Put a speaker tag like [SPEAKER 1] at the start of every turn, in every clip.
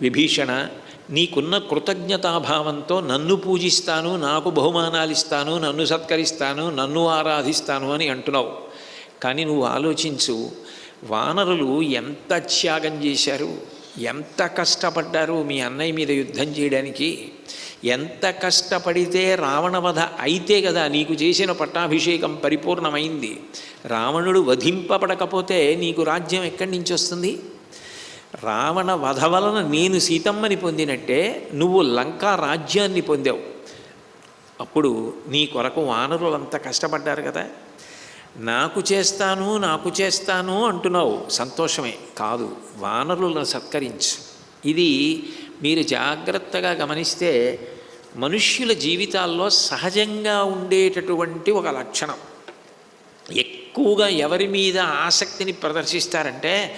[SPEAKER 1] విభీషణ నీకున్న కృతజ్ఞతాభావంతో నన్ను పూజిస్తాను నాకు బహుమానాలు ఇస్తాను నన్ను సత్కరిస్తాను నన్ను ఆరాధిస్తాను అని అంటున్నావు. కానీ నువ్వు ఆలోచించు వానరులు ఎంత త్యాగం చేశారు ఎంత కష్టపడ్డారు మీ అన్నయ్య మీద యుద్ధం చేయడానికి ఎంత కష్టపడితే రావణవధ అయితే కదా నీకు చేసిన పట్టాభిషేకం పరిపూర్ణమైంది. రావణుడు వధింపబడకపోతే నీకు రాజ్యం ఎక్కడి నుంచి వస్తుంది? రావణ వధ వలన నేను సీతమ్మని పొందినట్టే నువ్వు లంకా రాజ్యాన్ని పొందావు. అప్పుడు నీ కొరకు వానరులు అంత కష్టపడ్డారు కదా. నాకు చేస్తాను నాకు చేస్తాను అంటున్నావు. సంతోషమే. కాదు వానరులను సత్కరించు. ఇది మీరు జాగ్రత్తగా గమనిస్తే మనుష్యుల జీవితాల్లో సహజంగా ఉండేటటువంటి ఒక లక్షణం. ఎక్కువగా ఎవరి మీద ఆసక్తిని ప్రదర్శిస్తారంటే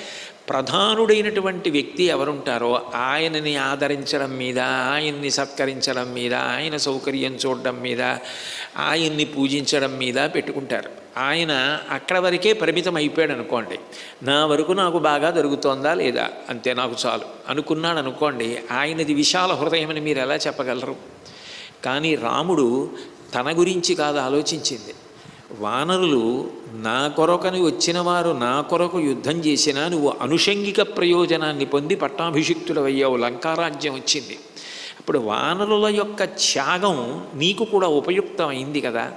[SPEAKER 1] ప్రధానుడైనటువంటి వ్యక్తి ఎవరుంటారో ఆయనని ఆదరించడం మీద ఆయన్ని సత్కరించడం మీద ఆయన సౌకర్యం చూడడం మీద ఆయన్ని పూజించడం మీద పెట్టుకుంటారు. ఆయన అక్కడ వరకే పరిమితం అయిపోయాడు అనుకోండి నా వరకు నాకు బాగా జరుగుతోందా లేదా? అంతే నాకు చాలు. అనుకున్నాడు అనుకోండి ఆయనది విశాల హృదయమని మీరు ఎలా చెప్పగలరు? కానీ రాముడు తన గురించి కాదు ఆలోచించింది. వానరులు నా కొరకని వచ్చిన వారు నా కొరకు యుద్ధం చేసినా నువ్వు అనుషంగిక ప్రయోజనాన్ని పొంది పట్టాభిషిక్తుడవయ్యావు. లంకారాజ్యం వచ్చింది. అప్పుడు వానరుల యొక్క త్యాగం నీకు కూడా ఉపయుక్తమైంది కదా.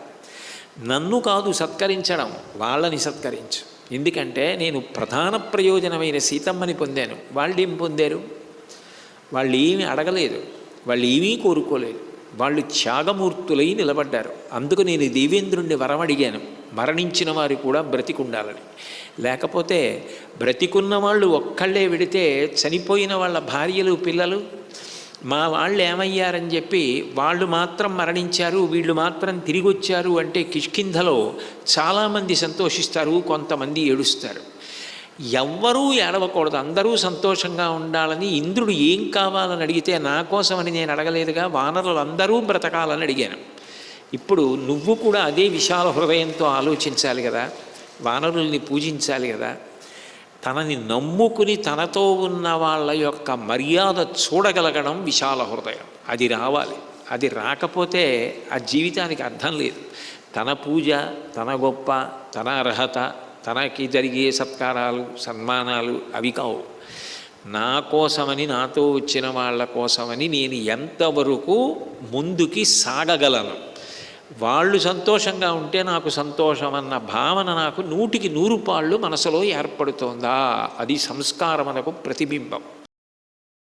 [SPEAKER 1] నన్ను కాదు సత్కరించడం వాళ్ళని సత్కరించు. ఎందుకంటే నేను ప్రధాన ప్రయోజనమైన సీతమ్మని పొందాను. వాళ్ళు ఏం పొందారు? వాళ్ళు ఏమీ అడగలేదు. వాళ్ళు ఏమీ కోరుకోలేదు. వాళ్ళు త్యాగమూర్తులై నిలబడ్డారు. అందుకు నేను దేవేంద్రుణ్ణి వరం అడిగాను మరణించిన వారు కూడా బ్రతికుండాలని. లేకపోతే బ్రతికున్న వాళ్ళు ఒక్కళ్ళే విడితే చనిపోయిన వాళ్ళ భార్యలు పిల్లలు మా వాళ్ళు ఏమయ్యారని చెప్పి వాళ్ళు మాత్రం మరణించారు వీళ్ళు మాత్రం తిరిగి వచ్చారు అంటే కిష్కింధలో చాలామంది సంతోషిస్తారు కొంతమంది ఏడుస్తారు. ఎవ్వరూ ఏడవకూడదు. అందరూ సంతోషంగా ఉండాలని ఇంద్రుడు ఏం కావాలని అడిగితే నా కోసమని నేను అడగలేదుగా వానరులు అందరూ బ్రతకాలని అడిగాను. ఇప్పుడు నువ్వు కూడా అదే విశాల హృదయంతో ఆలోచించాలి కదా. వానరుల్ని పూజించాలి కదా. తనని నమ్ముకుని తనతో ఉన్న వాళ్ళ యొక్క మర్యాద చూడగలగడం విశాల హృదయం. అది రావాలి. అది రాకపోతే ఆ జీవితానికి అర్థం లేదు. తన పూజ తన గొప్ప తన అర్హత తనకి జరిగే సత్కారాలు సన్మానాలు అవి కావు. నా కోసమని నాతో వచ్చిన వాళ్ళ కోసమని నేను ఎంతవరకు ముందుకి సాగగలను? వాళ్ళు సంతోషంగా ఉంటే నాకు సంతోషం అన్న భావన నాకు నూటికి నూరు పాళ్ళు మనసులో ఏర్పడుతోందా? అది సంస్కారమునకు ప్రతిబింబం.